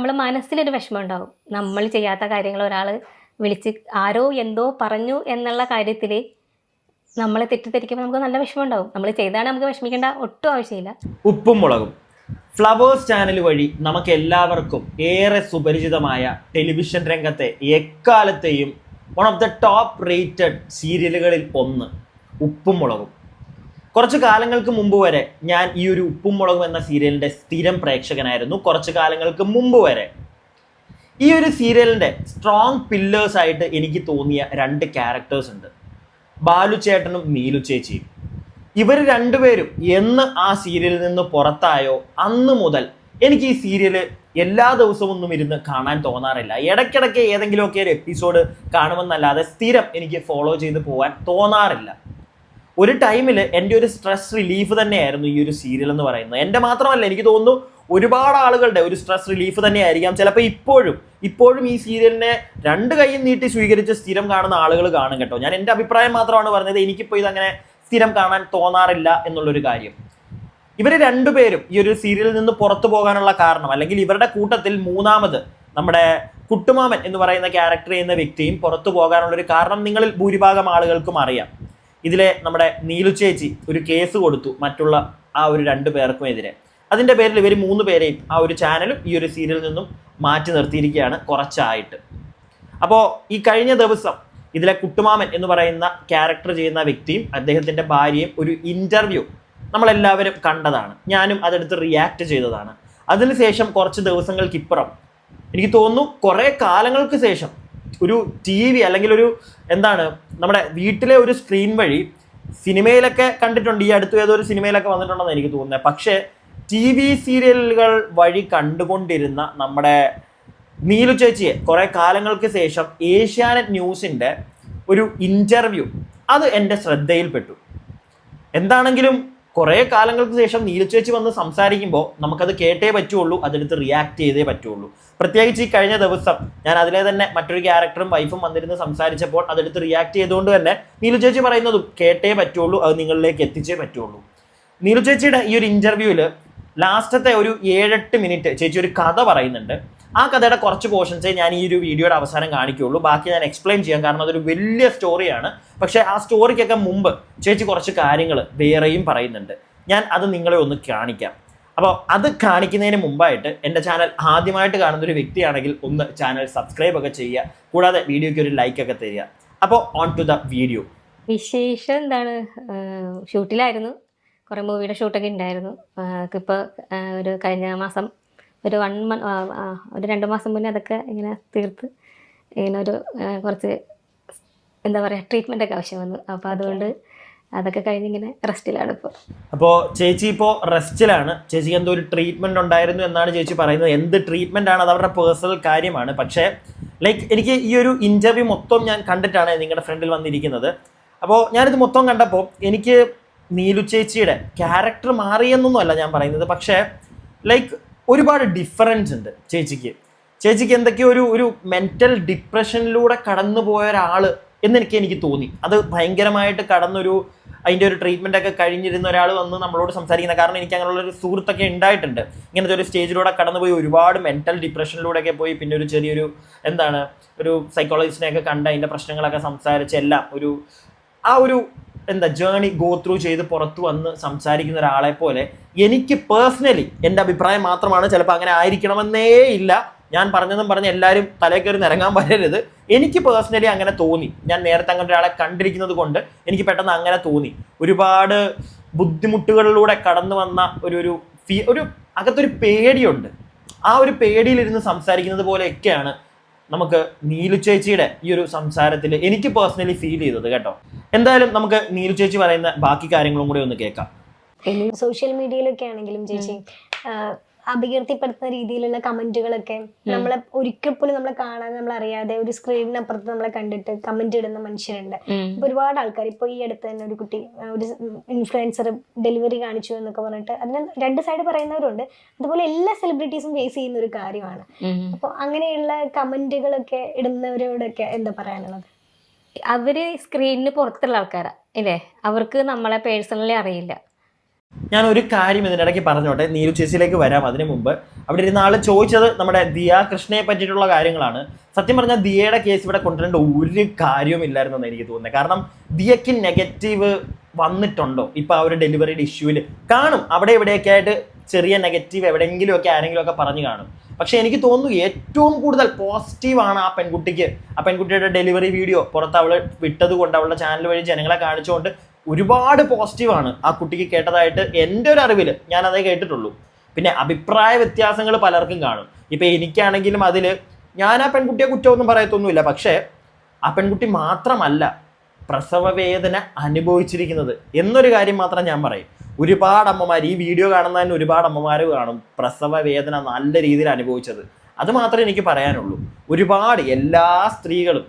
നമ്മളെ മനസ്സിലൊരു വിഷമം ഉണ്ടാവും നമ്മൾ ചെയ്യാത്ത കാര്യങ്ങൾ ഒരാൾ വിളിച്ച് ആരോ എന്തോ പറഞ്ഞു എന്നുള്ള കാര്യത്തിൽ നമ്മളെ തെറ്റിദ്ധരിക്കുമ്പോൾ നമുക്ക് നല്ല വിഷമം ഉണ്ടാവും നമ്മൾ ചെയ്താണ് നമുക്ക് വിഷമിക്കേണ്ട ഒട്ടും ആവശ്യമില്ല. ഉപ്പും മുളകും. ഫ്ലവേഴ്സ് ചാനൽ വഴി നമുക്ക് എല്ലാവർക്കും ഏറെ സുപരിചിതമായ ടെലിവിഷൻ രംഗത്തെ എക്കാലത്തെയും one of the top rated സീരിയലുകളിൽ ഒന്ന് ഉപ്പും മുളകും. കുറച്ച് കാലങ്ങൾക്ക് മുമ്പ് വരെ ഞാൻ ഈ ഒരു ഉപ്പും മുളകും എന്ന സീരിയലിന്റെ സ്ഥിരം പ്രേക്ഷകനായിരുന്നു. കുറച്ച് കാലങ്ങൾക്ക് മുമ്പ് വരെ. ഈ ഒരു സീരിയലിന്റെ സ്ട്രോങ് പില്ലേഴ്സ് ആയിട്ട് എനിക്ക് തോന്നിയ രണ്ട് ക്യാരക്ടേഴ്സ് ഉണ്ട്. ബാലു ചേട്ടനും നീലു ചേച്ചിയും. ഇവർ രണ്ടുപേരും എന്ന് ആ സീരിയലിൽ നിന്ന് പുറത്തായോ അന്ന് മുതൽ എനിക്ക് ഈ സീരിയൽ എല്ലാ ദിവസവും ഒന്നും ഇരുന്ന് കാണാൻ തോന്നാറില്ല. ഇടയ്ക്കിടയ്ക്ക് ഏതെങ്കിലുമൊക്കെ ഒരു എപ്പിസോഡ് കാണുമെന്നല്ലാതെ സ്ഥിരം എനിക്ക് ഫോളോ ചെയ്ത് പോകാൻ തോന്നാറില്ല. ഒരു ടൈമിൽ എന്റെ ഒരു സ്ട്രെസ് റിലീഫ് തന്നെയായിരുന്നു ഈ ഒരു സീരിയൽ എന്ന് പറയുന്നത്. എന്റെ മാത്രമല്ല എനിക്ക് തോന്നുന്നു ഒരുപാട് ആളുകളുടെ ഒരു സ്ട്രെസ് റിലീഫ് തന്നെയായിരിക്കാം. ചിലപ്പോൾ ഇപ്പോഴും ഇപ്പോഴും ഈ സീരിയലിനെ രണ്ട് കൈയും നീട്ടി സ്വീകരിച്ച് സ്ഥിരം കാണുന്ന ആളുകൾ കാണും കേട്ടോ. ഞാൻ എന്റെ അഭിപ്രായം മാത്രമാണ് പറഞ്ഞത് എനിക്കിപ്പോൾ ഇതങ്ങനെ സ്ഥിരം കാണാൻ തോന്നാറില്ല എന്നുള്ളൊരു കാര്യം. ഇവർ രണ്ടുപേരും ഈ ഒരു സീരിയലിൽ നിന്ന് പുറത്തു പോകാനുള്ള കാരണം അല്ലെങ്കിൽ ഇവരുടെ കൂട്ടത്തിൽ മൂന്നാമത് നമ്മുടെ കുട്ടുമാമൻ എന്ന് പറയുന്ന ക്യാരക്ടർ ചെയ്യുന്ന വ്യക്തിയും പുറത്തു പോകാനുള്ള ഒരു കാരണം നിങ്ങളിൽ ഭൂരിഭാഗം ആളുകൾക്കും അറിയാം. ഇതിലെ നമ്മുടെ നീലു ചേച്ചി ഒരു കേസ് കൊടുത്തു മറ്റുള്ള ആ ഒരു രണ്ടു പേർക്കും എതിരെ. അതിന്റെ പേരിൽ ഇവർ മൂന്ന് പേരെയും ആ ഒരു ചാനലും ഈ ഒരു സീരിയലിൽ നിന്നും മാറ്റി നിർത്തിയിരിക്കുകയാണ് കുറച്ചായിട്ട്. അപ്പോൾ ഈ കഴിഞ്ഞ ദിവസം ഇതിലെ കുട്ടുമാമൻ എന്ന് പറയുന്ന ക്യാരക്ടർ ചെയ്യുന്ന വ്യക്തിയും അദ്ദേഹത്തിന്റെ ഭാര്യയും ഒരു ഇന്റർവ്യൂ നമ്മളെല്ലാവരും കണ്ടതാണ്. ഞാനും അതെടുത്ത് റിയാക്ട് ചെയ്തതാണ്. അതിനുശേഷം കുറച്ച് ദിവസങ്ങൾക്കിപ്പുറം എനിക്ക് തോന്നുന്നു കുറേ കാലങ്ങൾക്ക് ശേഷം ഒരു ടി വി അല്ലെങ്കിൽ ഒരു എന്താണ് നമ്മുടെ വീട്ടിലെ ഒരു സ്ക്രീൻ വഴി സിനിമയിലൊക്കെ കണ്ടിട്ടുണ്ട്. ഈ അടുത്ത് ഏതോ ഒരു സിനിമയിലൊക്കെ വന്നിട്ടുണ്ടെന്ന് എനിക്ക് തോന്നുന്നത് പക്ഷേ ടി വി സീരിയലുകൾ വഴി കണ്ടുകൊണ്ടിരുന്ന നമ്മുടെ നീലു ചേച്ചിയെ കുറേ കാലങ്ങൾക്ക് ശേഷം ഏഷ്യാനെറ്റ് ന്യൂസിന്റെ ഒരു ഇന്റർവ്യൂ അത് എന്റെ ശ്രദ്ധയിൽപ്പെട്ടു. എന്താണെങ്കിലും കുറെ കാലങ്ങൾക്ക് ശേഷം നീലച്ചേച്ചി വന്ന് സംസാരിക്കുമ്പോൾ നമുക്കത് കേട്ടേ പറ്റുള്ളൂ അതെടുത്ത് റിയാക്ട് ചെയ്തേ പറ്റുള്ളൂ. പ്രത്യേകിച്ച് ഈ കഴിഞ്ഞ ദിവസം ഞാൻ അതിലെ തന്നെ മറ്റൊരു ക്യാരക്ടറും വൈഫും വന്നിരുന്ന് സംസാരിച്ചപ്പോൾ അതെടുത്ത് റിയാക്ട് ചെയ്തുകൊണ്ട് തന്നെ നീലു ചേച്ചി പറയുന്നതും കേട്ടേ പറ്റുള്ളൂ അത് നിങ്ങളിലേക്ക് എത്തിച്ചേ പറ്റുള്ളൂ. നീലു ചേച്ചിയുടെ ഈ ഒരു ഇന്റർവ്യൂവിൽ ലാസ്റ്റത്തെ ഒരു ഏഴെട്ട് മിനിറ്റ് ചേച്ചി ഒരു കഥ പറയുന്നുണ്ട്. ആ കഥയുടെ കുറച്ച് പോർഷൻസേ ഞാൻ ഈ ഒരു വീഡിയോയുടെ അവസാനം കാണിക്കുകയുള്ളൂ. ബാക്കി ഞാൻ എക്സ്പ്ലെയിൻ ചെയ്യാം. കാരണം അതൊരു വലിയ സ്റ്റോറിയാണ് പക്ഷേ ആ സ്റ്റോറിക്കൊക്കെ മുമ്പ് ചേച്ചി കുറച്ച് കാര്യങ്ങൾ വേറെയും പറയുന്നുണ്ട്. ഞാൻ അത് നിങ്ങളെ ഒന്ന് കാണിക്കാം. അപ്പോൾ അത് കാണിക്കുന്നതിന് മുമ്പായിട്ട് എന്റെ ചാനൽ ആദ്യമായിട്ട് കാണുന്ന ഒരു വ്യക്തിയാണെങ്കിൽ ഒന്ന് ചാനൽ സബ്സ്ക്രൈബ് ഒക്കെ ചെയ്യുക. കൂടാതെ വീഡിയോയ്ക്ക് ഒരു ലൈക്ക് ഒക്കെ തരിക. അപ്പോൾ ഓൺ ടു ദ വീഡിയോ വിശേഷം എന്താണ്? ഷൂട്ടിലായിരുന്നു കുറേ മൂവിയുടെ ഷൂട്ടൊക്കെ ഉണ്ടായിരുന്നു. ഇപ്പോൾ ഒരു കഴിഞ്ഞ മാസം ഒരു വൺ മന്ത് ഒരു രണ്ട് മാസം മുന്നേ അതൊക്കെ ഇങ്ങനെ തീർത്ത് ഇങ്ങനെ ഒരു കുറച്ച് എന്താ പറയുക ട്രീറ്റ്മെന്റ് ഒക്കെ ആവശ്യം വന്നു. അപ്പോൾ അതുകൊണ്ട് അതൊക്കെ കഴിഞ്ഞ് ഇങ്ങനെ റെസ്റ്റിലാണ് ഇപ്പോൾ അപ്പോൾ ചേച്ചി ഇപ്പോൾ റെസ്റ്റിലാണ് ചേച്ചിക്ക് എന്തോ ഒരു ട്രീറ്റ്മെന്റ് ഉണ്ടായിരുന്നു എന്നാണ് ചേച്ചി പറയുന്നത്. എന്ത് ട്രീറ്റ്മെന്റ് ആണ്? അത് അവരുടെ പേഴ്സണൽ കാര്യമാണ്. പക്ഷേ ലൈക്ക് എനിക്ക് ഈ ഒരു ഇന്റർവ്യൂ മൊത്തം ഞാൻ കണ്ടിട്ടാണ് നിങ്ങളുടെ ഫ്രണ്ടിൽ വന്നിരിക്കുന്നത്. അപ്പോൾ ഞാനിത് മൊത്തം കണ്ടപ്പോൾ എനിക്ക് നീലു ചേച്ചിയുടെ ക്യാരക്ടർ മാറിയെന്നൊന്നുമല്ല ഞാൻ പറയുന്നത്. പക്ഷേ ലൈക്ക് ഒരുപാട് ഡിഫറൻസ് ഉണ്ട് ചേച്ചിക്ക്. ചേച്ചിക്ക് എന്തൊക്കെയോ ഒരു ഒരു മെന്റൽ ഡിപ്രഷനിലൂടെ കടന്നു പോയ ഒരാൾ എന്നെനിക്ക് എനിക്ക് തോന്നി. അത് ഭയങ്കരമായിട്ട് കടന്നൊരു അതിന്റെ ഒരു ട്രീറ്റ്മെന്റ് ഒക്കെ കഴിഞ്ഞിരുന്ന ഒരാൾ വന്ന് നമ്മളോട് സംസാരിക്കുന്ന കാരണം എനിക്ക് അങ്ങനെയുള്ള ഒരു സുഹൃത്തൊക്കെ ഉണ്ടായിട്ടുണ്ട്. ഇങ്ങനത്തെ ഒരു സ്റ്റേജിലൂടെ കടന്നുപോയി ഒരുപാട് മെന്റൽ ഡിപ്രഷനിലൂടെയൊക്കെ പോയി. പിന്നെ ഒരു ചെറിയൊരു എന്താണ് ഒരു സൈക്കോളജിസ്റ്റിനെയൊക്കെ കണ്ട് അതിന്റെ പ്രശ്നങ്ങളൊക്കെ സംസാരിച്ച് എല്ലാം ഒരു ആ ഒരു എന്താ ജേണി ഗോ ത്രൂ ചെയ്ത് പുറത്തു വന്ന് സംസാരിക്കുന്ന ഒരാളെ പോലെ എനിക്ക് പേഴ്സണലി എന്റെ അഭിപ്രായം മാത്രമാണ്. ചിലപ്പോൾ അങ്ങനെ ആയിരിക്കണമെന്നേ ഇല്ല. ഞാൻ പറഞ്ഞതും പറഞ്ഞ് എല്ലാവരും തലേ കയറി നിരങ്ങാൻ വരരുത്. എനിക്ക് പേഴ്സണലി അങ്ങനെ തോന്നി. ഞാൻ നേരത്തെ അങ്ങനെ ഒരാളെ കണ്ടിരിക്കുന്നത് കൊണ്ട് എനിക്ക് പെട്ടെന്ന് അങ്ങനെ തോന്നി. ഒരുപാട് ബുദ്ധിമുട്ടുകളിലൂടെ കടന്നു വന്ന ഒരു ഒരു ഫീ ഒരു അകത്തൊരു പേടിയുണ്ട്. ആ ഒരു പേടിയിലിരുന്ന് സംസാരിക്കുന്നത് പോലെയൊക്കെയാണ് നമുക്ക് നീലു ചേച്ചിയുടെ ഈ ഒരു സംസാരത്തിൽ എനിക്ക് പേഴ്സണലി ഫീൽ ചെയ്തത് കേട്ടോ. എന്തായാലും നമുക്ക് നീലു ചേച്ചി പറയുന്ന ബാക്കി കാര്യങ്ങളും കൂടി ഒന്ന് കേൾക്കാം. സോഷ്യൽ മീഡിയയിലൊക്കെ ആണെങ്കിലും ചേച്ചി അപകീർത്തിപ്പെടുത്തുന്ന രീതിയിലുള്ള കമന്റുകളൊക്കെ നമ്മളെ ഒരിക്കൽ പോലും നമ്മളെ കാണാൻ നമ്മൾ അറിയാതെ ഒരു സ്ക്രീനിനപ്പുറത്ത് നമ്മളെ കണ്ടിട്ട് കമന്റ് ഇടുന്ന മനുഷ്യരുണ്ട്. ഇപ്പൊ ഒരുപാട് ആൾക്കാർ ഇപ്പൊ ഈ അടുത്ത് തന്നെ ഒരു കുട്ടി ഒരു ഇൻഫ്ലുവൻസർ ഡെലിവറി കാണിച്ചു എന്നൊക്കെ പറഞ്ഞിട്ട് അതിന് രണ്ട് സൈഡ് പറയുന്നവരുണ്ട്. അതുപോലെ എല്ലാ സെലിബ്രിറ്റീസും ഫേസ് ചെയ്യുന്ന ഒരു കാര്യമാണ്. അപ്പൊ അങ്ങനെയുള്ള കമന്റുകളൊക്കെ ഇടുന്നവരോടൊക്കെ എന്താ പറയാനുള്ളത്? അവർ സ്ക്രീനിന് പുറത്തുള്ള ആൾക്കാരാ ഇല്ലേ? അവർക്ക് നമ്മളെ പേഴ്സണലി അറിയില്ല. ഞാൻ ഒരു കാര്യം ഇതിനിടയ്ക്ക് പറഞ്ഞോട്ടെ. നീരു ചേച്ചിയിലേക്ക് വരാം അതിനു മുമ്പ്. അവിടെ ഇരുന്ന ആൾ ചോദിച്ചത് നമ്മുടെ ദിയ കൃഷ്ണയെ പറ്റിയിട്ടുള്ള കാര്യങ്ങളാണ്. സത്യം പറഞ്ഞാൽ ദിയയുടെ കേസ് ഇവിടെ കൊണ്ടുവരേണ്ട ഒരു കാര്യവും ഇല്ലായിരുന്നെന്ന് എനിക്ക് തോന്നുന്നത്. കാരണം ദിയയ്ക്ക് നെഗറ്റീവ് വന്നിട്ടുണ്ടോ? ഇപ്പൊ ആ ഒരു ഡെലിവറിയുടെ ഇഷ്യൂവിൽ കാണും. അവിടെ ഇവിടെയൊക്കെ ആയിട്ട് ചെറിയ നെഗറ്റീവ് എവിടെയെങ്കിലുമൊക്കെ ആരെങ്കിലുമൊക്കെ പറഞ്ഞു കാണും. പക്ഷെ എനിക്ക് തോന്നുന്നു ഏറ്റവും കൂടുതൽ പോസിറ്റീവാണ് ആ പെൺകുട്ടിക്ക്. ആ പെൺകുട്ടിയുടെ ഡെലിവറി വീഡിയോ പുറത്ത് അവൾ വിട്ടത് കൊണ്ട് അവളുടെ ചാനൽ വഴി ജനങ്ങളെ കാണിച്ചുകൊണ്ട് ഒരുപാട് പോസിറ്റീവാണ് ആ കുട്ടിക്ക് കേട്ടതായിട്ട് എന്റെ ഒരു അറിവിൽ ഞാൻ അതേ കേട്ടിട്ടുള്ളൂ. പിന്നെ അഭിപ്രായ വ്യത്യാസങ്ങൾ പലർക്കും കാണും. ഇപ്പം എനിക്കാണെങ്കിലും അതിൽ ഞാൻ ആ പെൺകുട്ടിയെ കുറ്റമൊന്നും പറയത്തൊന്നുമില്ല. പക്ഷേ ആ പെൺകുട്ടി മാത്രമല്ല പ്രസവ വേദന അനുഭവിച്ചിരിക്കുന്നത് എന്നൊരു കാര്യം മാത്രം ഞാൻ പറയും. ഒരുപാട് അമ്മമാർ ഈ വീഡിയോ കാണുന്നതിന് ഒരുപാട് അമ്മമാർ കാണും പ്രസവ വേദന നല്ല രീതിയിൽ അനുഭവിച്ചത്. അത് മാത്രമേ എനിക്ക് പറയാനുള്ളൂ. ഒരുപാട് എല്ലാ സ്ത്രീകളും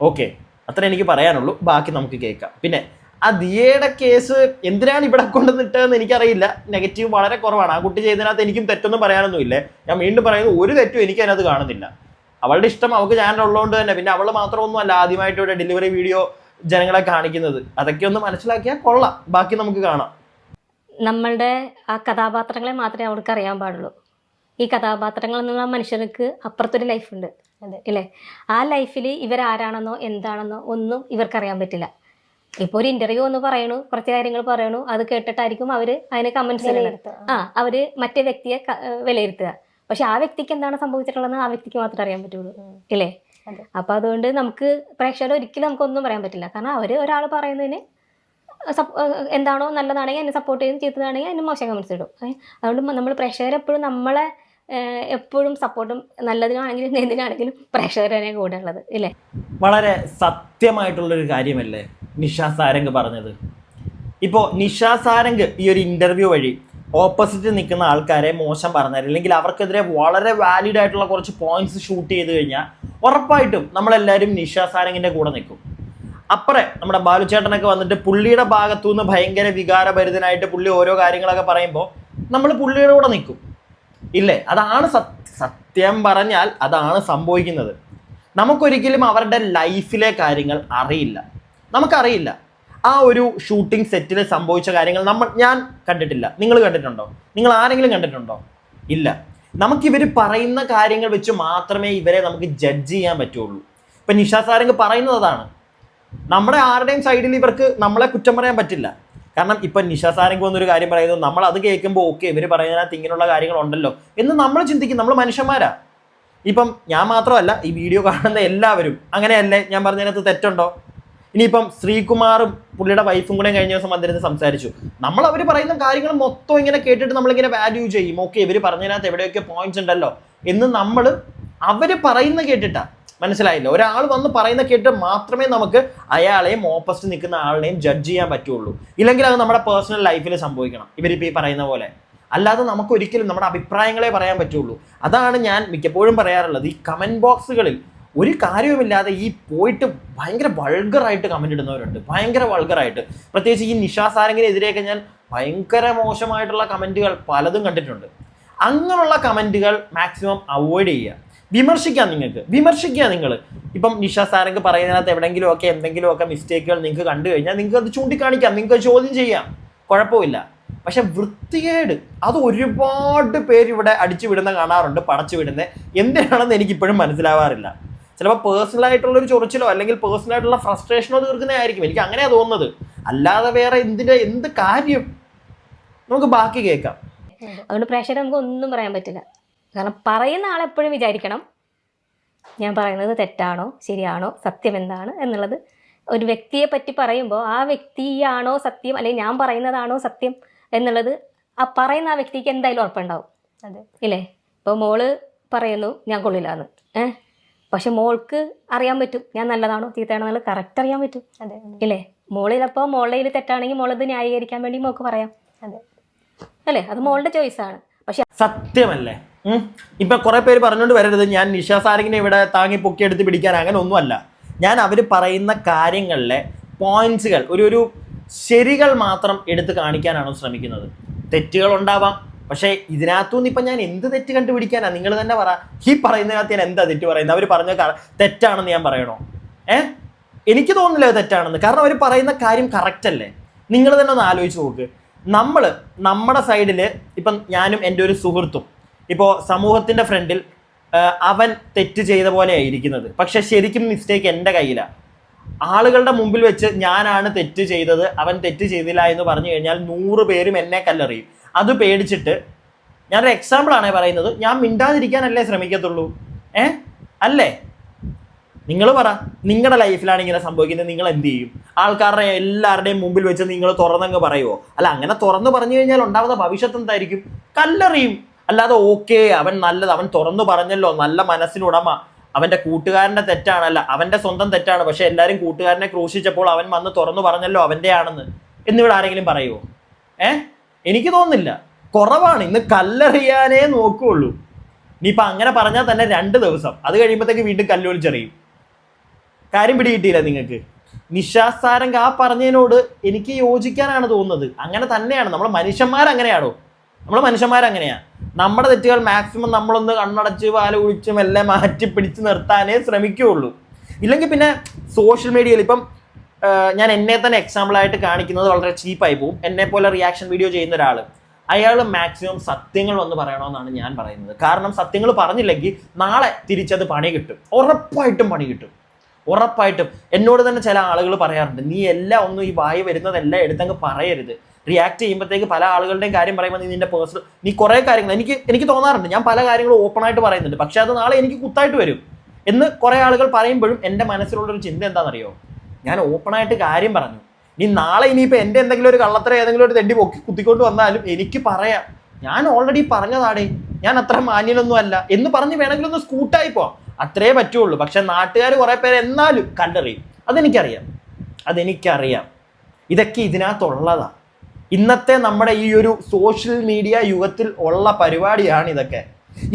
ഓക്കെ. അത്ര എനിക്ക് പറയാനുള്ളൂ. ബാക്കി നമുക്ക് കേൾക്കാം. പിന്നെ ആ ദിയയുടെ കേസ് എന്തിനാണ് ഇവിടെ കൊണ്ടുവന്നിട്ടതെന്ന് എനിക്കറിയില്ല. നെഗറ്റീവ് വളരെ കുറവാണ്. ആ കുട്ടി ചെയ്തതിനകത്ത് എനിക്കും തെറ്റൊന്നും പറയാനൊന്നുമില്ല. ഞാൻ വീണ്ടും പറയുന്നത് ഒരു തെറ്റും എനിക്ക് അതിനകത്ത് കാണുന്നില്ല. അവളുടെ ഇഷ്ടം അവൾക്ക് ചാനൽ ഉള്ളതുകൊണ്ട് തന്നെ. പിന്നെ അവൾ മാത്രമൊന്നും അല്ല ആദ്യമായിട്ട് ഇവിടെ ഡെലിവറി വീഡിയോ ജനങ്ങളെ കാണിക്കുന്നത്. അതൊക്കെ ഒന്ന് മനസ്സിലാക്കിയാൽ കൊള്ളാം. ബാക്കി നമുക്ക് കാണാം. നമ്മളുടെ ആ കഥാപാത്രങ്ങളെ മാത്രമേ അവൾക്ക് അറിയാൻ പാടുള്ളൂ. ഈ കഥാപാത്രങ്ങൾ എന്നുള്ള മനുഷ്യർക്ക് അപ്പുറത്തൊരു ലൈഫുണ്ട് അതെ. ഇല്ലേ ആ ലൈഫിൽ ഇവരാരാണെന്നോ എന്താണെന്നോ ഒന്നും ഇവർക്കറിയാൻ പറ്റില്ല. ഇപ്പോൾ ഒരു ഇന്റർവ്യൂ എന്ന് പറയണു കുറച്ച് കാര്യങ്ങൾ പറയണു അത് കേട്ടിട്ടായിരിക്കും അവർ അതിന് കമന്റ്സ്. ആ അവർ മറ്റേ വ്യക്തിയെ വിലയിരുത്തുക. പക്ഷെ ആ വ്യക്തിക്ക് എന്താണ് സംഭവിച്ചിട്ടുള്ളതെന്ന് ആ വ്യക്തിക്ക് മാത്രമേ അറിയാൻ പറ്റുള്ളൂ. ഇല്ലേ? അപ്പൊ അതുകൊണ്ട് നമുക്ക് പ്രേക്ഷകർ ഒരിക്കലും നമുക്കൊന്നും പറയാൻ പറ്റില്ല. കാരണം അവർ ഒരാൾ പറയുന്നതിന് എന്താണോ നല്ലതാണെങ്കിൽ അതിനെ സപ്പോർട്ട് ചെയ്യും ചീത്തതാണെങ്കിൽ അതിന് മോശം കമന്റ്സ് ഇടും. അതുകൊണ്ട് നമ്മൾ പ്രേക്ഷകർ എപ്പോഴും നമ്മളെ എപ്പോഴും സപ്പോർട്ടും നല്ലതിനാണെങ്കിലും എന്തിനാണെങ്കിലും പ്രേക്ഷകർ തന്നെ കൂടെ ഉള്ളത് ഇല്ലേ? വളരെ സത്യമായിട്ടുള്ളൊരു കാര്യമല്ലേ നിഷ സാരംഗ് പറഞ്ഞത്? ഇപ്പോൾ നിഷ സാരംഗ് ഈ ഒരു ഇന്റർവ്യൂ വഴി ഓപ്പോസിറ്റ് നിൽക്കുന്ന ആൾക്കാരെ മോശം പറഞ്ഞാൽ അല്ലെങ്കിൽ അവർക്കെതിരെ വളരെ വാലിഡ് ആയിട്ടുള്ള കുറച്ച് പോയിന്റ്സ് ഷൂട്ട് ചെയ്ത് കഴിഞ്ഞാൽ ഉറപ്പായിട്ടും നമ്മളെല്ലാവരും നിഷ സാരംഗിന്റെ കൂടെ നിൽക്കും. അപ്പറെ നമ്മുടെ ബാലുചേട്ടനൊക്കെ വന്നിട്ട് പുള്ളിയുടെ ഭാഗത്തു നിന്ന് ഭയങ്കര വികാരഭരിതനായിട്ട് പുള്ളി ഓരോ കാര്യങ്ങളൊക്കെ പറയുമ്പോൾ നമ്മൾ പുള്ളിയുടെ കൂടെ നിൽക്കും. ഇല്ലേ? അതാണ് സത്യം പറഞ്ഞാൽ അതാണ് സംഭവിക്കുന്നത്. നമുക്കൊരിക്കലും അവരുടെ ലൈഫിലെ കാര്യങ്ങൾ അറിയില്ല. നമുക്കറിയില്ല. ആ ഒരു ഷൂട്ടിംഗ് സെറ്റിൽ സംഭവിച്ച കാര്യങ്ങൾ നമ്മൾ ഞാൻ കണ്ടിട്ടില്ല. നിങ്ങൾ കണ്ടിട്ടുണ്ടോ? നിങ്ങൾ ആരെങ്കിലും കണ്ടിട്ടുണ്ടോ? ഇല്ല. നമുക്കിവർ പറയുന്ന കാര്യങ്ങൾ വെച്ച് മാത്രമേ ഇവരെ നമുക്ക് ജഡ്ജ് ചെയ്യാൻ പറ്റുള്ളൂ. ഇപ്പം നിഷാ സാരംഗ് പറയുന്നത് അതാണ്. നമ്മുടെ ആരുടെയും സൈഡിൽ ഇവർക്ക് നമ്മളെ കുറ്റം പറയാൻ പറ്റില്ല. കാരണം ഇപ്പൊ നിഷ സാരംഗ് വന്നൊരു കാര്യം പറയുന്നു നമ്മൾ അത് കേൾക്കുമ്പോൾ ഓക്കെ ഇവർ പറയുന്നതിനകത്ത് ഇങ്ങനെയുള്ള കാര്യങ്ങളുണ്ടല്ലോ എന്ന് നമ്മൾ ചിന്തിക്കും നമ്മൾ മനുഷ്യന്മാരാ. ഇപ്പം ഞാൻ മാത്രമല്ല ഈ വീഡിയോ കാണുന്ന എല്ലാവരും അങ്ങനെയല്ലേ ഞാൻ പറഞ്ഞതിനകത്ത് തെറ്റുണ്ടോ? ഇനിയിപ്പം ശ്രീകുമാറും പുള്ളിയുടെ വൈഫും കൂടെ കഴിഞ്ഞ ദിവസം വന്നിരുന്ന് സംസാരിച്ചു. നമ്മൾ അവർ പറയുന്ന കാര്യങ്ങൾ മൊത്തം ഇങ്ങനെ കേട്ടിട്ട് നമ്മളിങ്ങനെ വാല്യൂ ചെയ്യും. ഓക്കെ ഇവർ പറഞ്ഞതിനകത്ത് എവിടെയൊക്കെ പോയിന്റ്സ് ഉണ്ടല്ലോ എന്ന് നമ്മൾ അവർ പറയുന്ന കേട്ടിട്ടാ. മനസ്സിലായില്ല. ഒരാൾ വന്ന് പറയുന്ന കേട്ട് മാത്രമേ നമുക്ക് അയാളെയും ഓപ്പോസിറ്റ് നിൽക്കുന്ന ആളിനെയും ജഡ്ജ് ചെയ്യാൻ പറ്റുള്ളൂ. ഇല്ലെങ്കിൽ അത് നമ്മുടെ പേഴ്സണൽ ലൈഫിൽ സംഭവിക്കണം. ഇവരിപ്പോൾ ഈ പറയുന്ന പോലെ. അല്ലാതെ നമുക്ക് ഒരിക്കലും നമ്മുടെ അഭിപ്രായങ്ങളെ പറയാൻ പറ്റുള്ളൂ. അതാണ് ഞാൻ മിക്കപ്പോഴും പറയാറുള്ളത്. ഈ കമന്റ് ബോക്സുകളിൽ ഒരു കാര്യവുമില്ലാതെ ഈ പോയിട്ട് ഭയങ്കര വൾഗറായിട്ട് കമന്റ് ഇടുന്നവരുണ്ട്. ഭയങ്കര വൾഗറായിട്ട് പ്രത്യേകിച്ച് ഈ നിഷാ സാരംഗിനെതിരെയൊക്കെ ഞാൻ ഭയങ്കര മോശമായിട്ടുള്ള കമന്റുകൾ പലതും കണ്ടിട്ടുണ്ട്. അങ്ങനെയുള്ള കമന്റുകൾ മാക്സിമം അവോയ്ഡ് ചെയ്യുക. വിമർശിക്കാം നിങ്ങൾക്ക്. വിമർശിക്കുക നിങ്ങൾ ഇപ്പം നിഷ സാരംഗ് പറയുന്നതിനകത്ത് എവിടെയെങ്കിലും ഒക്കെ എന്തെങ്കിലും ഒക്കെ മിസ്റ്റേക്കുകൾ നിങ്ങൾക്ക് കണ്ടു കഴിഞ്ഞാൽ നിങ്ങൾക്ക് അത് ചൂണ്ടിക്കാണിക്കാം. നിങ്ങൾക്ക് ചോദ്യം ചെയ്യാം. കുഴപ്പമില്ല. പക്ഷെ വൃത്തികേട്. അത് ഒരുപാട് പേര് ഇവിടെ അടിച്ചു വിടുന്ന കാണാറുണ്ട് പടച്ചു വിടുന്നത് എന്തിനാണെന്ന് എനിക്ക് ഇപ്പോഴും മനസ്സിലാവാറില്ല. ചിലപ്പോൾ പേഴ്സണൽ ആയിട്ടുള്ള ഒരു ചൊറിച്ചിലോ അല്ലെങ്കിൽ പേഴ്സണൽ ആയിട്ടുള്ള ഫ്രസ്ട്രേഷനോ തീർക്കുന്നതായിരിക്കും. എനിക്ക് അങ്ങനെയാണ് തോന്നുന്നത്. അല്ലാതെ വേറെ എന്തിന്റെ എന്ത് കാര്യം? നമുക്ക് ബാക്കി കേൾക്കാം. അതുകൊണ്ട് പ്രേക്ഷകരെ നമുക്ക് ഒന്നും പറയാൻ പറ്റില്ല. കാരണം പറയുന്ന ആളെപ്പോഴും വിചാരിക്കണം ഞാൻ പറയുന്നത് തെറ്റാണോ ശരിയാണോ സത്യം എന്താണ് എന്നുള്ളത്. ഒരു വ്യക്തിയെ പറ്റി പറയുമ്പോൾ ആ വ്യക്തിയാണോ സത്യം അല്ലെങ്കിൽ ഞാൻ പറയുന്നതാണോ സത്യം എന്നുള്ളത് ആ പറയുന്ന ആ വ്യക്തിക്ക് എന്തായാലും ഉറപ്പുണ്ടാവും. അതെ. ഇല്ലേ? ഇപ്പോൾ മോൾ പറയുന്നു ഞാൻ കൊള്ളില്ലാന്ന്. ഏഹ് പക്ഷെ മോൾക്ക് അറിയാൻ പറ്റും ഞാൻ നല്ലതാണോ ചീത്തയാണോ എന്നുള്ളത് കറക്റ്റ് അറിയാൻ പറ്റും. അതെ ഇല്ലേ? മോൾ ചിലപ്പോൾ മോളുടെ കയ്യിൽ തെറ്റാണെങ്കിൽ മോളത് ന്യായീകരിക്കാൻ വേണ്ടി മോൾക്ക് പറയാം. അതെ. അല്ലേ? അത് മോളുടെ ചോയ്സാണ് പക്ഷെ സത്യമല്ലേ. ഇപ്പൊ കുറെ പേര് പറഞ്ഞുകൊണ്ട് വരരുത്. ഞാൻ നിഷ സാറിങ്ങിനെ ഇവിടെ താങ്ങി പൊക്കി എടുത്ത് പിടിക്കാൻ അങ്ങനെ ഒന്നുമല്ല. ഞാൻ അവർ പറയുന്ന കാര്യങ്ങളിലെ പോയിന്റ്സുകൾ ഒരു ഒരു ശരികൾ മാത്രം എടുത്ത് കാണിക്കാനാണ് ശ്രമിക്കുന്നത്. തെറ്റുകൾ ഉണ്ടാവാം. പക്ഷേ ഇതിനകത്തുനിന്ന് ഇപ്പം ഞാൻ എന്ത് തെറ്റ് കണ്ടുപിടിക്കാനാ? നിങ്ങൾ തന്നെ പറ. ഈ പറയുന്നതിനകത്ത് ഞാൻ എന്താ തെറ്റ് പറയുന്നത്? അവർ പറഞ്ഞ തെറ്റാണെന്ന് ഞാൻ പറയണോ? ഏ? എനിക്ക് തോന്നുന്നില്ല തെറ്റാണെന്ന്. കാരണം അവർ പറയുന്ന കാര്യം കറക്റ്റ് അല്ലേ? നിങ്ങൾ തന്നെ ഒന്ന് ആലോചിച്ച് നോക്ക്. നമ്മൾ നമ്മുടെ സൈഡിൽ ഇപ്പം ഞാനും എന്റെ ഒരു സുഹൃത്തും ഇപ്പോൾ സമൂഹത്തിന്റെ ഫ്രണ്ടിൽ അവൻ തെറ്റ് ചെയ്ത പോലെയാണ് ഇരിക്കുന്നത് പക്ഷെ ശരിക്കും മിസ്റ്റേക്ക് എന്റെ കയ്യിലാണ് ആളുകളുടെ മുമ്പിൽ വെച്ച് ഞാനാണ് തെറ്റ് ചെയ്തത് അവൻ തെറ്റ് ചെയ്തില്ല എന്ന് പറഞ്ഞു കഴിഞ്ഞാൽ നൂറ് പേരും എന്നെ കല്ലെറിയും. അത് പേടിച്ചിട്ട് ഞാനൊരു എക്സാമ്പിൾ ആണേ പറയുന്നത്. ഞാൻ മിണ്ടാതിരിക്കാനല്ലേ ശ്രമിക്കത്തുള്ളൂ. ഏ? അല്ലേ? നിങ്ങൾ പറ നിങ്ങളുടെ ലൈഫിലാണ് ഇങ്ങനെ സംഭവിക്കുന്നത് നിങ്ങൾ എന്ത് ചെയ്യും? ആൾക്കാരുടെ എല്ലാവരുടെയും മുമ്പിൽ വെച്ച് നിങ്ങൾ തുറന്നങ്ങ് പറയുമോ അല്ല അങ്ങനെ തുറന്നു പറഞ്ഞു കഴിഞ്ഞാൽ ഉണ്ടാവുന്ന ഭവിഷ്യത്ത് എന്തായിരിക്കും? കല്ലെറിയും. അല്ലാതെ ഓക്കെ അവൻ നല്ലത് അവൻ തുറന്നു പറഞ്ഞല്ലോ നല്ല മനസ്സിനുടമ അവന്റെ കൂട്ടുകാരന്റെ തെറ്റാണല്ല അവന്റെ സ്വന്തം തെറ്റാണ്. പക്ഷെ എല്ലാവരും കൂട്ടുകാരനെ ക്രൂശിച്ചപ്പോൾ അവൻ വന്ന് തുറന്നു പറഞ്ഞല്ലോ അവന്റെ ആണെന്ന് എന്നിവിടെ ആരെങ്കിലും പറയുമോ ഏ? എനിക്ക് തോന്നുന്നില്ല. കുറവാണ് ഇന്ന് കല്ലെറിയാനേ നോക്കുകയുള്ളൂ ഇനിയിപ്പോൾ അങ്ങനെ പറഞ്ഞാൽ തന്നെ രണ്ട് ദിവസം. അത് കഴിയുമ്പോഴത്തേക്ക് വീണ്ടും കല്ലൊളിച്ചെറിയും കാര്യം പിടികിട്ടിയില്ല നിങ്ങൾക്ക്. നിശാസാരംഗ് ആ പറഞ്ഞതിനോട് എനിക്ക് യോജിക്കാനാണ് തോന്നുന്നത്. അങ്ങനെ തന്നെയാണ്. നമ്മൾ മനുഷ്യന്മാരങ്ങനെയാണോ? നമ്മൾ മനുഷ്യന്മാരങ്ങനെയാ. നമ്മുടെ തെറ്റുകൾ മാക്സിമം നമ്മളൊന്ന് കണ്ണടച്ച് പാല കുഴിച്ചും എല്ലാം മാറ്റി പിടിച്ച് നിർത്താനേ ശ്രമിക്കുകയുള്ളൂ. ഇല്ലെങ്കിൽ പിന്നെ സോഷ്യൽ മീഡിയയിൽ ഇപ്പം ഞാൻ എന്നെ തന്നെ എക്സാമ്പിളായിട്ട് കാണിക്കുന്നത് വളരെ ചീപ്പായി പോകും എന്നെ പോലെ റിയാക്ഷൻ വീഡിയോ ചെയ്യുന്ന ഒരാൾ അയാൾ മാക്സിമം സത്യങ്ങൾ വന്ന് പറയണമെന്നാണ് ഞാൻ പറയുന്നത്. കാരണം സത്യങ്ങൾ പറഞ്ഞില്ലെങ്കിൽ നാളെ തിരിച്ചത് പണി കിട്ടും. ഉറപ്പായിട്ടും പണി കിട്ടും. ഉറപ്പായിട്ടും. എന്നോട് തന്നെ ചില ആളുകൾ പറയാറുണ്ട് നീ എല്ലാം ഒന്നും ഈ വായി വരുന്നതെല്ലാം എടുത്തങ്ങ് പറയരുത്. റിയാക്ട് ചെയ്യുമ്പോഴത്തേക്ക് പല ആളുകളുടെയും കാര്യം പറയുമ്പോൾ നീ നിന്റെ പേഴ്സണൽ നീ കുറേ കാര്യങ്ങൾ എനിക്ക് എനിക്ക് തോന്നാറുണ്ട്. ഞാൻ പല കാര്യങ്ങളും ഓപ്പൺ ആയിട്ട് പറയുന്നുണ്ട്. പക്ഷെ അത് നാളെ എനിക്ക് കുത്തായിട്ട് വരും. എന്ന് കുറേ ആളുകൾ പറയുമ്പോഴും എന്റെ മനസ്സിലുള്ളൊരു ചിന്ത എന്താണെന്നറിയോ? ഞാൻ ഓപ്പൺ ആയിട്ട് കാര്യം പറഞ്ഞു. ഇനി നാളെ ഇനിയിപ്പോൾ എന്റെ എന്തെങ്കിലും ഒരു കള്ളത്തര ഏതെങ്കിലും ഒരു തെണ്ടി പൊക്കി കുത്തിക്കൊണ്ട് വന്നാലും എനിക്ക് പറയാം. ഞാൻ ഓൾറെഡി പറഞ്ഞതാടേ. ഞാൻ അത്ര മാന്യനൊന്നും അല്ല എന്ന് പറഞ്ഞ് വേണമെങ്കിലും ഒന്ന് സ്കൂട്ടായി പോവാം. അത്രേ പറ്റുള്ളൂ. പക്ഷെ നാട്ടുകാർ കുറേ പേര് എന്നാലും കണ്ടറിയും. അതെനിക്കറിയാം. അതെനിക്കറിയാം. ഇതൊക്കെ ഇതിനകത്തുള്ളതാ. ഇന്നത്തെ നമ്മുടെ ഈ ഒരു സോഷ്യൽ മീഡിയ യുഗത്തിൽ ഉള്ള പരിപാടിയാണ് ഇതൊക്കെ.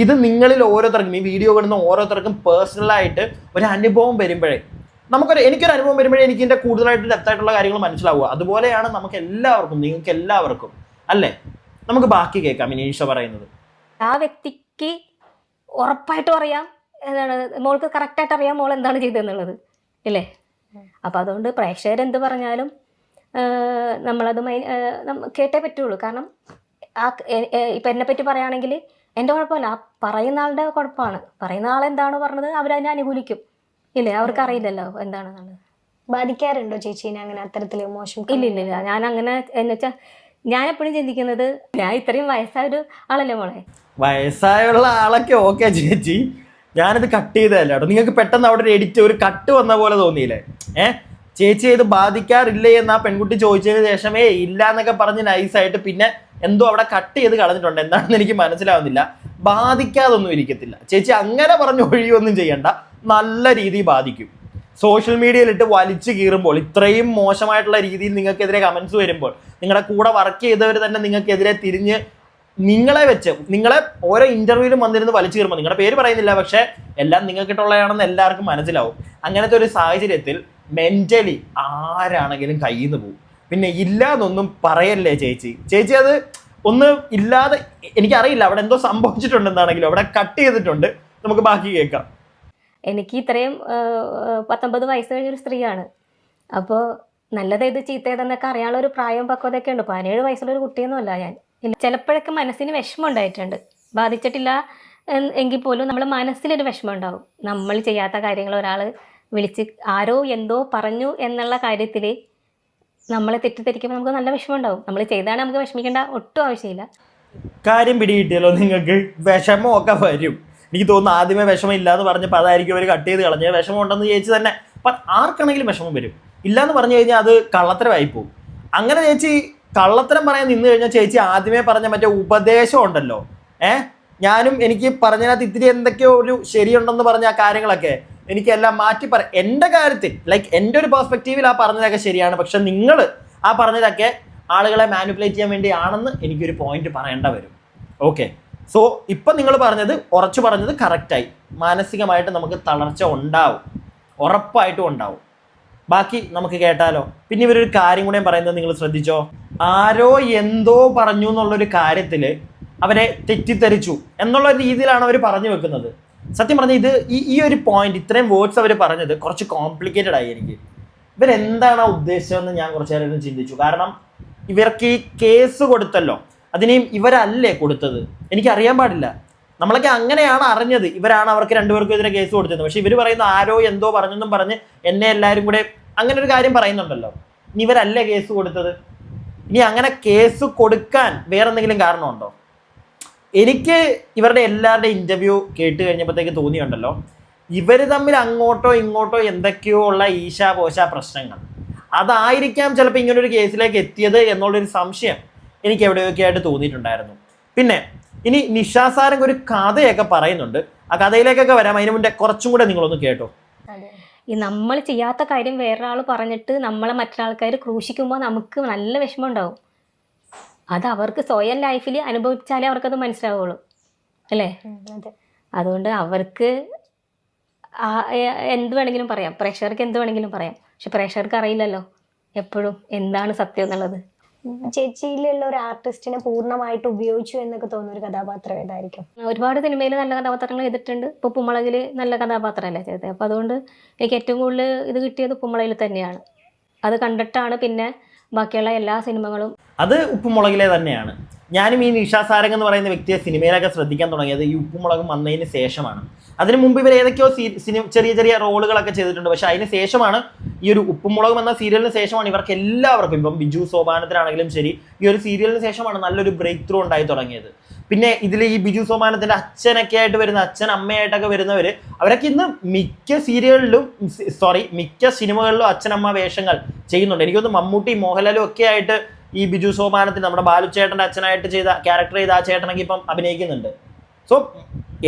ഇത് നിങ്ങളിൽ ഓരോരുത്തർക്കും ഈ വീഡിയോ കാണുന്ന ഓരോരുത്തർക്കും പേഴ്സണലായിട്ട് ഒരു അനുഭവം വരുമ്പോഴേ നമുക്കൊരു എനിക്കൊരു അനുഭവം വരുമ്പോഴേ എനിക്ക് ഇതിന്റെ കൂടുതലായിട്ട് ഡെപ്ത് ആയിട്ടുള്ള കാര്യങ്ങൾ മനസ്സിലാവുക. അതുപോലെയാണ് നമുക്ക് എല്ലാവർക്കും നിങ്ങൾക്ക് എല്ലാവർക്കും അല്ലേ? നമുക്ക് ബാക്കി കേൾക്കാം ഇനീഷ പറയുന്നത്. ആ വ്യക്തിക്ക് ഉറപ്പായിട്ടും അറിയാം എന്താണ് മോൾക്ക് കറക്റ്റായിട്ട് അറിയാം മോൾ എന്താണ് ചെയ്തതെന്നുള്ളത് അല്ലേ അപ്പോൾ അതുകൊണ്ട് പ്രേക്ഷകരെന്ത് പറഞ്ഞാലും നമ്മളത് മൈ കേട്ടേ പറ്റുള്ളൂ. കാരണം ആ ഇപ്പം എന്നെ പറ്റി പറയുകയാണെങ്കിൽ എന്റെ കുഴപ്പമില്ല. ആ പറയുന്ന ആളുടെ കുഴപ്പമാണ്. പറയുന്ന ആൾ എന്താണ് പറഞ്ഞത് അവരതിനെ അനുകൂലിക്കും. ഇല്ലേ? അവർക്ക് അറിയില്ലല്ലോ എന്താണെന്നുള്ളത് ബാധിക്കാറുണ്ടോ ചേച്ചീനെ അങ്ങനെ അത്തരത്തിൽ മോശം ഇല്ല ഇല്ല ഇല്ല. ഞാൻ അങ്ങനെ എന്ന് വെച്ചാൽ ഞാൻ എപ്പോഴും ചിന്തിക്കുന്നത് ഞാൻ ഇത്രയും വയസ്സായ ഒരു ആളല്ലേ മോളെ? വയസ്സായുള്ള ആളൊക്കെ ഓക്കെ ചേച്ചി. ഞാനത് കട്ട് ചെയ്തതല്ല കേട്ടോ. നിങ്ങൾക്ക് പെട്ടെന്ന് അവിടെ ഒരു എഡിറ്റ് ഒരു കട്ട് വന്ന പോലെ തോന്നിയില്ലേ? ഏ? ചേച്ചി ഇത് ബാധിക്കാറില്ലേ എന്ന് ആ പെൺകുട്ടി ചോദിച്ചതിന് ശേഷമേ ഇല്ല എന്നൊക്കെ പറഞ്ഞ് നൈസായിട്ട് പിന്നെ എന്തോ അവിടെ കട്ട് ചെയ്ത് കളഞ്ഞിട്ടുണ്ട്. എന്താണെന്ന് എനിക്ക് മനസ്സിലാവുന്നില്ല. ബാധിക്കാതൊന്നും ഇരിക്കത്തില്ല. ചേച്ചി അങ്ങനെ പറഞ്ഞ് ഒഴിയൊന്നും ചെയ്യണ്ട. നല്ല രീതിയിൽ ബാധിക്കും. സോഷ്യൽ മീഡിയയിലിട്ട് വലിച്ചു കീറുമ്പോൾ ഇത്രയും മോശമായിട്ടുള്ള രീതിയിൽ നിങ്ങൾക്കെതിരെ കമൻസ് വരുമ്പോൾ നിങ്ങളുടെ കൂടെ വർക്ക് ചെയ്തവർ തന്നെ നിങ്ങൾക്കെതിരെ തിരിഞ്ഞ് നിങ്ങളെ വെച്ച് നിങ്ങളെ ഓരോ ഇന്റർവ്യൂവിലും വന്നിരുന്ന് വലിച്ചു കീറുമ്പോൾ നിങ്ങളുടെ പേര് പറയുന്നില്ല പക്ഷേ എല്ലാം നിങ്ങൾക്കിട്ടുള്ളതാണെന്ന് എല്ലാവർക്കും മനസ്സിലാവും. അങ്ങനത്തെ ഒരു സാഹചര്യത്തിൽ മെന്റലി ആരാണെങ്കിലും കയ്യിൽ നിന്ന് പോകും പിന്നെ ഇല്ലാതൊന്നും പറയല്ലേ ചേച്ചി? ചേച്ചി അത് ഒന്ന് ഇല്ലാതെ എനിക്കറിയില്ല. അവിടെ എന്തോ സംഭവിച്ചിട്ടുണ്ടെന്നാണെങ്കിലും അവിടെ കട്ട് ചെയ്തിട്ടുണ്ട്. നമുക്ക് ബാക്കി കേൾക്കാം. എനിക്ക് ഇത്രയും പത്തൊമ്പത് വയസ്സ് കഴിഞ്ഞൊരു സ്ത്രീയാണ്. അപ്പോൾ നല്ലതേത് ചീത്തേതെന്നൊക്കെ അറിയാനുള്ള ഒരു പ്രായം പക്വതയൊക്കെ ഉണ്ട്. പതിനേഴ് വയസ്സുള്ള ഒരു കുട്ടിയൊന്നുമല്ല ഞാൻ. ചിലപ്പോഴൊക്കെ മനസ്സിന് വിഷമം ഉണ്ടായിട്ടുണ്ട് ബാധിച്ചിട്ടില്ല എങ്കിൽ പോലും നമ്മൾ മനസ്സിലൊരു വിഷമം ഉണ്ടാവും. നമ്മൾ ചെയ്യാത്ത കാര്യങ്ങൾ ഒരാൾ വിളിച്ച് ആരോ എന്തോ പറഞ്ഞു എന്നുള്ള കാര്യത്തിൽ നമ്മളെ തെറ്റിദ്ധരിക്കുമ്പോൾ നമുക്ക് നല്ല വിഷമം ഉണ്ടാവും നമ്മൾ ചെയ്താണ് നമുക്ക് വിഷമിക്കേണ്ട ഒട്ടും ആവശ്യമില്ല. കാര്യം പിടികിട്ടിയല്ലോ നിങ്ങൾക്ക്. വിഷമമൊക്കെ വരും. എനിക്ക് തോന്നുന്നു ആദ്യമേ വിഷമം ഇല്ലാന്ന് പറഞ്ഞപ്പോൾ അതായിരിക്കും അവർ കട്ട് ചെയ്ത് കളഞ്ഞ് വിഷമം ഉണ്ടെന്ന് ചേച്ചി തന്നെ അപ്പം ആർക്കാണെങ്കിലും വിഷമം വരും. ഇല്ലാന്ന് പറഞ്ഞു കഴിഞ്ഞാൽ അത് കള്ളത്തരമായി പോകും അങ്ങനെ ചേച്ചി കള്ളത്തരം പറയാൻ നിന്ന് കഴിഞ്ഞാൽ ചേച്ചി ആദ്യമേ പറഞ്ഞ മറ്റേ ഉപദേശം ഉണ്ടല്ലോ. ഏ? ഞാനും എനിക്ക് പറഞ്ഞതിനകത്ത് ഇത്തിരി എന്തൊക്കെയോ ഒരു ശരിയുണ്ടെന്ന് പറഞ്ഞ ആ കാര്യങ്ങളൊക്കെ എനിക്കെല്ലാം മാറ്റി പറ എന്റെ കാര്യത്തിൽ ലൈക്ക് എന്റെ ഒരു പെർസ്പെക്റ്റീവിൽ ആ പറഞ്ഞതൊക്കെ ശരിയാണ്. പക്ഷെ നിങ്ങൾ ആ പറഞ്ഞതൊക്കെ ആളുകളെ മാനിപ്പുലേറ്റ് ചെയ്യാൻ വേണ്ടിയാണെന്ന് എനിക്കൊരു പോയിന്റ് പറയേണ്ട വരും. ഓക്കെ സോ ഇപ്പം നിങ്ങൾ പറഞ്ഞത് ഉറച്ചു പറഞ്ഞത് കറക്റ്റായി മാനസികമായിട്ട് നമുക്ക് തളർച്ച ഉണ്ടാവും. ഉറപ്പായിട്ടും ഉണ്ടാവും. ബാക്കി നമുക്ക് കേട്ടാലോ? പിന്നെ ഇവരൊരു കാര്യം കൂടെ പറയുന്നത് നിങ്ങൾ ശ്രദ്ധിച്ചോ? ആരോ എന്തോ പറഞ്ഞു എന്നുള്ളൊരു കാര്യത്തിൽ അവരെ തെറ്റിദ്ധരിച്ചു എന്നുള്ള രീതിയിലാണ് അവർ പറഞ്ഞു വെക്കുന്നത്. സത്യം പറഞ്ഞാൽ ഇത് ഈ ഈ ഒരു പോയിന്റ് ഇത്രയും വേർഡ്സ് അവർ പറഞ്ഞത് കുറച്ച് കോംപ്ലിക്കേറ്റഡ് ആയി എനിക്ക്. ഇവരെന്താണ് ആ ഉദ്ദേശിച്ചതെന്ന് ഞാൻ കുറച്ച് നേരം ചിന്തിച്ചു. കാരണം ഇവർക്ക് ഈ കേസ് കൊടുത്തല്ലോ. അതിനെയും ഇവരല്ലേ കൊടുത്തത്? എനിക്കറിയാൻ പാടില്ല. നമ്മളൊക്കെ അങ്ങനെയാണ് അറിഞ്ഞത്. ഇവരാണ് അവർക്ക് രണ്ടുപേർക്കും എതിരെ കേസ് കൊടുത്തത് പക്ഷെ ഇവർ പറയുന്ന ആരോ എന്തോ പറഞ്ഞെന്നും പറഞ്ഞ് എന്നെ എല്ലാവരും കൂടെ അങ്ങനെ ഒരു കാര്യം പറയുന്നുണ്ടല്ലോ. ഇനി ഇവരല്ലേ കേസ് കൊടുത്തത്? ഇനി അങ്ങനെ കേസ് കൊടുക്കാൻ വേറെ എന്തെങ്കിലും കാരണമുണ്ടോ? എനിക്ക് ഇവരുടെ എല്ലാവരുടെയും ഇന്റർവ്യൂ കേട്ട് കഴിഞ്ഞപ്പോഴത്തേക്ക് തോന്നിയുണ്ടല്ലോ. ഇവർ തമ്മിൽ അങ്ങോട്ടോ ഇങ്ങോട്ടോ എന്തൊക്കെയോ ഉള്ള ഈശാ പോശ പ്രശ്നങ്ങൾ. അതായിരിക്കാം ചിലപ്പോൾ ഇങ്ങനൊരു കേസിലേക്ക് എത്തിയത് എന്നുള്ളൊരു സംശയം എനിക്ക് എവിടെയൊക്കെ ആയിട്ട് തോന്നിയിട്ടുണ്ടായിരുന്നു. പിന്നെ ഇനി നിഷാസാരംഗ് ഒരു കഥയൊക്കെ പറയുന്നുണ്ട്. ആ കഥയിലേക്കൊക്കെ വരാം. അതിന് മുന്നേ കുറച്ചും കൂടെ നിങ്ങളൊന്ന് കേട്ടോ. ഈ നമ്മൾ ചെയ്യാത്ത കാര്യം വേറൊരാൾ പറഞ്ഞിട്ട് നമ്മളെ മറ്റൊരാൾക്കാർ ക്രൂശിക്കുമ്പോൾ നമുക്ക് നല്ല വിഷമം ഉണ്ടാവും. അത് അവർക്ക് സ്വയം ലൈഫിൽ അനുഭവിച്ചാലേ അവർക്കത് മനസ്സിലാവുള്ളൂ. അല്ലേ? അതുകൊണ്ട് അവർക്ക് എന്ത് വേണമെങ്കിലും പറയാം. പ്രഷർക്ക് എന്ത് വേണമെങ്കിലും പറയാം. പക്ഷെ പ്രഷർക്ക് അറിയില്ലല്ലോ എപ്പോഴും എന്താണ് സത്യം എന്നുള്ളത്. ചേച്ചിയിലുള്ള ഒരു ആർട്ടിസ്റ്റിനെ പൂർണമായിട്ട് ഉപയോഗിച്ചു എന്നൊക്കെ തോന്നുന്ന ഒരു കഥാപാത്രം ഏതായിരിക്കും? ഒരുപാട് സിനിമയിൽ നല്ല കഥാപാത്രങ്ങൾ ചെയ്തിട്ടുണ്ട്. ഇപ്പോൾ പുമ്മളകിൽ നല്ല കഥാപാത്രമല്ലേ ചെയ്തത്. അപ്പോൾ അതുകൊണ്ട് എനിക്ക് ഏറ്റവും കൂടുതൽ ഇത് കിട്ടിയത് പുമ്മളയിൽ തന്നെയാണ്. അത് കണ്ടിട്ടാണ് പിന്നെ ബാക്കിയുള്ള എല്ലാ സിനിമകളും അത് ഉപ്പുമുളകിലെ തന്നെയാണ്. ഞാനും ഈ നിഷാ സാരംഗ് എന്ന് പറയുന്ന വ്യക്തിയെ സിനിമയിലൊക്കെ ശ്രദ്ധിക്കാൻ തുടങ്ങിയത് ഈ ഉപ്പുമുളകും വന്നതിന് ശേഷമാണ്. അതിന് മുമ്പ് ഇവർ ഏതൊക്കെയോ സിനിമ ചെറിയ ചെറിയ റോളുകളൊക്കെ ചെയ്തിട്ടുണ്ട്. പക്ഷേ അതിന് ശേഷമാണ് ഈ ഒരു ഉപ്പുമുളകും എന്ന സീരിയലിന് ശേഷമാണ് ഇവർക്ക് എല്ലാവർക്കും ഇപ്പം ബിജു സോപാനത്തിനാണെങ്കിലും ശരി ഈ ഒരു സീരിയലിന് ശേഷമാണ് നല്ലൊരു ബ്രേക്ക് ത്രൂ ഉണ്ടായി തുടങ്ങിയത്. പിന്നെ ഇതിൽ ഈ ബിജു സോമാനത്തിന്റെ അച്ഛനൊക്കെ ആയിട്ട് വരുന്ന അച്ഛൻ അമ്മയായിട്ടൊക്കെ വരുന്നവർ അവരൊക്കെ ഇന്ന് മിക്ക സീരിയലിലും സോറി മിക്ക സിനിമകളിലും അച്ഛനമ്മ വേഷങ്ങൾ ചെയ്യുന്നുണ്ട്. എനിക്കൊന്ന് മമ്മൂട്ടി മോഹൻലാലും ഒക്കെ ആയിട്ട് ഈ ബിജു സോമാനത്തിന് നമ്മുടെ ബാലുച്ചേട്ടന്റെ അച്ഛനായിട്ട് ചെയ്ത ക്യാരക്ടർ ചെയ്ത ആ ചേട്ടനൊക്കെ ഇപ്പം അഭിനയിക്കുന്നുണ്ട്. സോ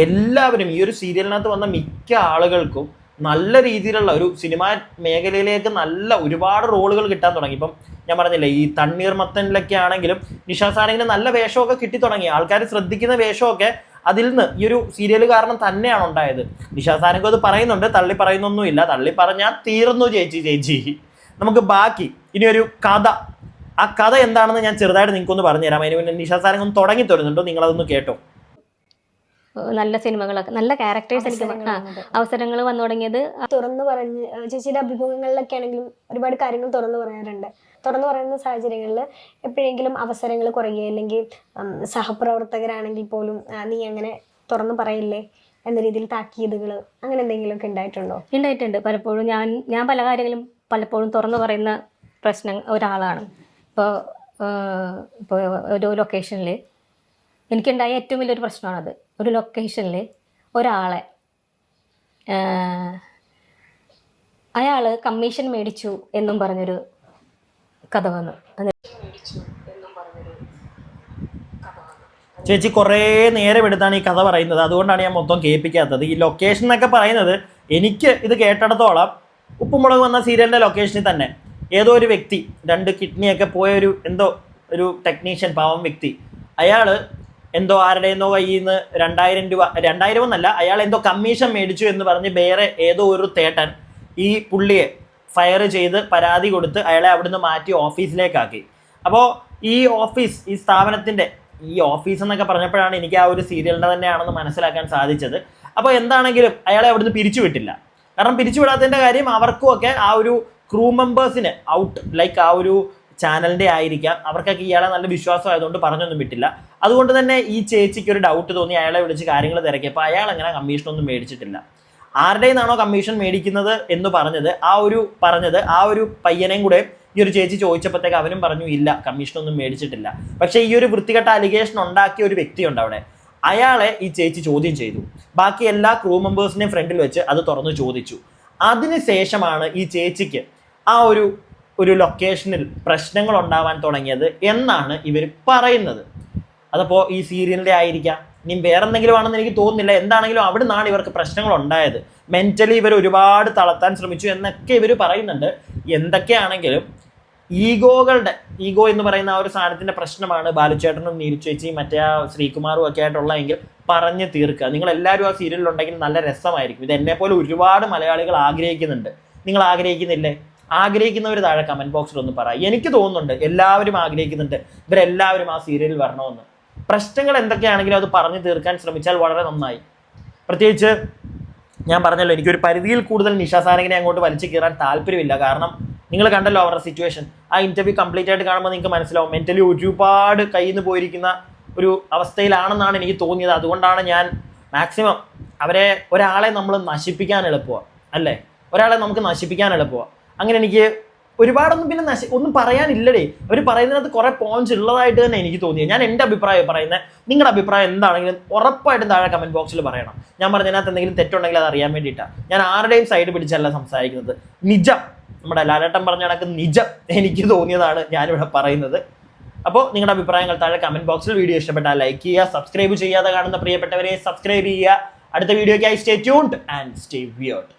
എല്ലാവരും ഈ ഒരു സീരിയലിനകത്ത് വന്ന മിക്ക ആളുകൾക്കും നല്ല രീതിയിലുള്ള ഒരു സിനിമാ മേഖലയിലേക്ക് നല്ല ഒരുപാട് റോളുകൾ കിട്ടാൻ തുടങ്ങി. ഇപ്പം ഞാൻ പറഞ്ഞില്ലേ ഈ തണ്ണീർമത്തനിലൊക്കെ ആണെങ്കിലും നിഷാ സാരംഗിന് നല്ല വേഷമൊക്കെ കിട്ടി തുടങ്ങി. ആൾക്കാർ ശ്രദ്ധിക്കുന്ന വേഷമൊക്കെ അതിൽ നിന്ന് ഈ ഒരു സീരിയൽ കാരണം തന്നെയാണ് ഉണ്ടായത്. നിഷാ സാരംഗ് അത് പറയുന്നുണ്ട് തള്ളി പറയുന്നൊന്നുമില്ല. തള്ളി പറഞ്ഞാൽ തീർന്നു ചേച്ചി ചേച്ചി. നമുക്ക് ബാക്കി ഇനിയൊരു കഥ ആ കഥ എന്താണെന്ന് ഞാൻ ചെറുതായിട്ട് നിങ്ങൾക്കൊന്ന് പറഞ്ഞുതരാം അതിന് പിന്നെ നിഷാ സാരംഗ് ഒന്ന് തുടങ്ങി തരുന്നുണ്ടോ? നിങ്ങൾ നിങ്ങളതൊന്ന് കേട്ടോ. നല്ല സിനിമകളൊക്കെ നല്ല ക്യാരക്ടേഴ്സ് എനിക്ക് അവസരങ്ങൾ വന്നു തുടങ്ങിയത് തുറന്നു പറഞ്ഞ് ചേച്ചിയുടെ അഭിമുഖങ്ങളിലൊക്കെ ആണെങ്കിലും ഒരുപാട് കാര്യങ്ങൾ തുറന്നു പറയാറുണ്ട്. തുറന്നു പറയുന്ന സാഹചര്യങ്ങളിൽ എപ്പോഴെങ്കിലും അവസരങ്ങൾ കുറയുക അല്ലെങ്കിൽ സഹപ്രവർത്തകരാണെങ്കിൽ പോലും നീ അങ്ങനെ തുറന്നു പറയില്ലേ എന്ന രീതിയിൽ താക്കീതുകൾ അങ്ങനെ എന്തെങ്കിലുമൊക്കെ ഉണ്ടായിട്ടുണ്ടോ? ഉണ്ടായിട്ടുണ്ട്. പലപ്പോഴും ഞാൻ ഞാൻ പല കാര്യങ്ങളും പലപ്പോഴും തുറന്നു പറയുന്ന പ്രശ്നം ഒരാളാണ്. ഇപ്പോൾ ഇപ്പോൾ ഒരു ലൊക്കേഷനിൽ എനിക്കുണ്ടായ ഏറ്റവും വലിയൊരു പ്രശ്നമാണത്. ഒരു ലൊക്കേഷനിൽ ഒരാളെ അയാൾ കമ്മീഷൻ മേടിച്ചു എന്നും പറഞ്ഞൊരു കഥ വന്നു. ചേച്ചി കുറേ നേരം എടുത്താണ് ഈ കഥ പറയുന്നത്. അതുകൊണ്ടാണ് ഞാൻ മൊത്തം കേൾപ്പിക്കാത്തത്. ഈ ലൊക്കേഷൻ എന്നൊക്കെ പറയുന്നത് എനിക്ക് ഇത് കേട്ടിടത്തോളം ഉപ്പുമുളക് വന്ന സീരിയലിന്റെ ലൊക്കേഷനിൽ തന്നെ. ഏതോ ഒരു വ്യക്തി രണ്ട് കിഡ്നിയൊക്കെ പോയ ഒരു എന്തോ ഒരു ടെക്നീഷ്യൻ പാവം വ്യക്തി. അയാൾ എന്തോ ആരുടെയെന്നോ കയ്യിൽ നിന്ന് രണ്ടായിരം രൂപ രണ്ടായിരം എന്നല്ല അയാൾ എന്തോ കമ്മീഷൻ മേടിച്ചു എന്ന് പറഞ്ഞ് വേറെ ഏതോ ഒരു തേട്ടൻ ഈ പുള്ളിയെ ഫയർ ചെയ്ത് പരാതി കൊടുത്ത് അയാളെ അവിടുന്ന് മാറ്റി ഓഫീസിലേക്കാക്കി അപ്പോൾ ഈ ഓഫീസ് ഈ സ്ഥാപനത്തിന്റെ ഈ ഓഫീസ് എന്നൊക്കെ പറഞ്ഞപ്പോഴാണ് എനിക്ക് ആ ഒരു സീരിയലിന്റെ തന്നെയാണെന്ന് മനസ്സിലാക്കാൻ സാധിച്ചത്. അപ്പോൾ എന്താണെങ്കിലും അയാളെ അവിടുന്ന് പിരിച്ചുവിട്ടില്ല. കാരണം പിരിച്ചുവിടാത്തതിന്റെ കാര്യം അവർക്കും ഒക്കെ ആ ഒരു ക്രൂ മെമ്പേഴ്സിന് ഔട്ട് ലൈക്ക് ആ ഒരു ചാനലിന്റെ ആയിരിക്കാം. അവർക്കൊക്കെ ഇയാളെ നല്ല വിശ്വാസം ആയതുകൊണ്ട് പറഞ്ഞൊന്നും വിട്ടില്ല. അതുകൊണ്ട് തന്നെ ഈ ചേച്ചിക്ക് ഒരു ഡൗട്ട് തോന്നി അയാളെ വിളിച്ച് കാര്യങ്ങൾ തിരക്കിയപ്പോൾ അയാൾ അങ്ങനെ കമ്മീഷനൊന്നും മേടിച്ചിട്ടില്ല. ആരുടെ നിന്നാണോ കമ്മീഷൻ മേടിക്കുന്നത് എന്ന് പറഞ്ഞത് ആ ഒരു പറഞ്ഞത് ആ ഒരു പയ്യനെയും കൂടെ ഈ ഒരു ചേച്ചി ചോദിച്ചപ്പോഴത്തേക്ക് അവനും പറഞ്ഞു ഇല്ല കമ്മീഷനൊന്നും മേടിച്ചിട്ടില്ല. പക്ഷേ ഈ ഒരു വൃത്തികെട്ട അലിഗേഷൻ ഉണ്ടാക്കിയ ഒരു വ്യക്തിയുണ്ട് അവിടെ. അയാളെ ഈ ചേച്ചി ചോദ്യം ചെയ്തു. ബാക്കി എല്ലാ ക്രൂ മെമ്പേഴ്സിനെയും ഫ്രണ്ടിൽ വെച്ച് അത് തുറന്ന് ചോദിച്ചു. അതിനുശേഷമാണ് ഈ ചേച്ചിക്ക് ആ ഒരു ഒരു ലൊക്കേഷനിൽ പ്രശ്നങ്ങൾ ഉണ്ടാവാൻ തുടങ്ങിയത് എന്നാണ് ഇവർ പറയുന്നത്. അതപ്പോൾ ഈ സീരിയലിന്റെ ആയിരിക്കാം. ഇനി വേറെ എന്തെങ്കിലും ആണെന്ന് എനിക്ക് തോന്നുന്നില്ല. എന്താണെങ്കിലും അവിടെ നിന്നാണ് ഇവർക്ക് പ്രശ്നങ്ങൾ ഉണ്ടായത് മെന്റലി ഇവർ ഒരുപാട് തളർത്താൻ ശ്രമിച്ചു എന്നൊക്കെ ഇവർ പറയുന്നുണ്ട്. എന്തൊക്കെയാണെങ്കിലും ഈഗോകളുടെ ഈഗോ എന്ന് പറയുന്ന ആ ഒരു സാധനത്തിന്റെ പ്രശ്നമാണ് ബാലുചേട്ടനും നീരുച്ചേച്ചിയും മറ്റേ ആ ശ്രീകുമാറും ഒക്കെ ആയിട്ടുള്ളതെങ്കിൽ പറഞ്ഞ് തീർക്കുക. നിങ്ങൾ എല്ലാവരും ആ സീരിയലിൽ ഉണ്ടെങ്കിൽ നല്ല രസമായിരിക്കും. ഇത് എന്നെപ്പോലെ പോലെ ഒരുപാട് മലയാളികൾ ആഗ്രഹിക്കുന്നുണ്ട്. നിങ്ങൾ ആഗ്രഹിക്കുന്നില്ലേ? ആഗ്രഹിക്കുന്നവർ താഴെ കമന്റ് ബോക്സിൽ ഒന്ന് പറ. എനിക്ക് തോന്നുന്നുണ്ട് എല്ലാവരും ആഗ്രഹിക്കുന്നുണ്ട് ഇവരെല്ലാവരും ആ സീരിയലിൽ വരണമെന്ന്. പ്രശ്നങ്ങൾ എന്തൊക്കെയാണെങ്കിലും അത് പറഞ്ഞു തീർക്കാൻ ശ്രമിച്ചാൽ വളരെ നന്നായി. പ്രത്യേകിച്ച് ഞാൻ പറഞ്ഞല്ലോ എനിക്കൊരു പരിധിയിൽ കൂടുതൽ നിഷാ അങ്ങോട്ട് വലിച്ചു കീറാൻ താല്പര്യമില്ല. കാരണം നിങ്ങൾ കണ്ടല്ലോ അവരുടെ സിറ്റുവേഷൻ ആ ഇന്റർവ്യൂ കംപ്ലീറ്റ് ആയിട്ട് കാണുമ്പോൾ നിങ്ങൾക്ക് മനസ്സിലാവും മെന്റലി ഒരുപാട് കയ്യിൽ നിന്ന് പോയിരിക്കുന്ന ഒരു അവസ്ഥയിലാണെന്നാണ് എനിക്ക് തോന്നിയത്. അതുകൊണ്ടാണ് ഞാൻ മാക്സിമം അവരെ ഒരാളെ നമ്മൾ നശിപ്പിക്കാൻ എളുപ്പമാണ് അല്ലേ? ഒരാളെ നമുക്ക് നശിപ്പിക്കാൻ എളുപ്പമാണ് അങ്ങനെ എനിക്ക് ഒരുപാടൊന്നും പിന്നെ നശി ഒന്നും പറയാനില്ലടേ. അവർ പറയുന്നതിനകത്ത് കുറേ പോയിന്റ്സ് ഉള്ളതായിട്ട് തന്നെ എനിക്ക് തോന്നിയത്. ഞാൻ എന്റെ അഭിപ്രായം പറയുന്നത് നിങ്ങളുടെ അഭിപ്രായം എന്താണെങ്കിലും ഉറപ്പായിട്ടും താഴെ കമന്റ് ബോക്സിൽ പറയണം. ഞാൻ പറഞ്ഞതിനകത്ത് എന്തെങ്കിലും തെറ്റുണ്ടെങ്കിൽ അത് അറിയാൻ വേണ്ടിയിട്ടാണ് ഞാൻ ആരുടെയും സൈഡ് പിടിച്ചല്ല സംസാരിക്കുന്നത്. നിജം. നമ്മുടെ ലാലേട്ടൻ പറഞ്ഞ കണക്ക് നിജം എനിക്ക് തോന്നിയതാണ് ഞാനിവിടെ പറയുന്നത്. അപ്പോൾ നിങ്ങളുടെ അഭിപ്രായങ്ങൾ താഴെ കമന്റ് ബോക്സിൽ വീഡിയോ ഇഷ്ടപ്പെട്ടാൽ ലൈക്ക് ചെയ്യുക സബ്സ്ക്രൈബ് ചെയ്യാതെ കാണുന്ന പ്രിയപ്പെട്ടവരെ സബ്സ്ക്രൈബ് ചെയ്യുക. അടുത്ത വീഡിയോയ്ക്കായി stay tuned and stay weird